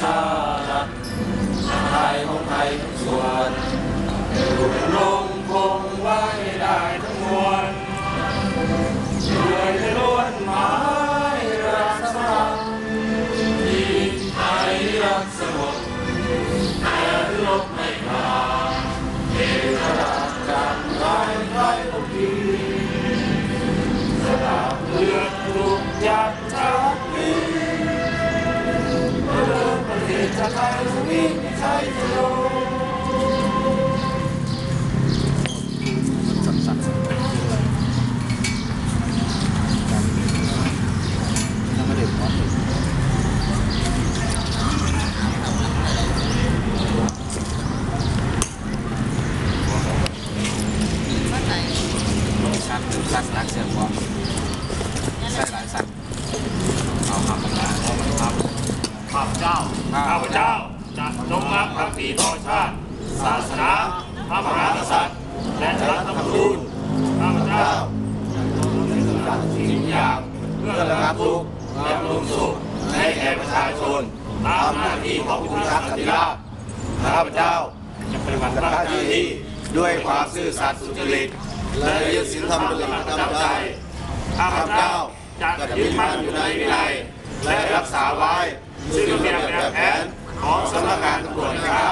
ชาติไทยของไทยทุกส่วนอยู่ลงคงไว้ได้ทั้งมวลด้วยล้วนหมายรักสมัครที่ไทยรักสงบแต่ลบไม่ ดชัดรักเสียงพร้อมใช่หลายสัตว์เอาคำประกาเอาคำข้าพเจ้า ข้าพเจ้าจะจงรักภักดีต่อชาติ ศาสนาพระมหากษัตริย์ และรัฐธรรมนูญข้าพเจ้าจะสิ่งอย่างเพื่อระงับทุกข์และบำรุงสุขให้แก่ประชาชนตามหน้าที่ของผู้พิทักสันติราษฎร์ข้าพเจ้าจะปฏิบัติหน้าที่ด้วยความซื่อสัตย์สุจริตและยึดศีลธรรมเป็นหลักประจำใจข้าพเจ้าจะยึดมั่นอยู่ในวินัยและรักษาไว้ซึ่ง ป็นแบบแผนของสำนักงานตำรวจแห่งชาติ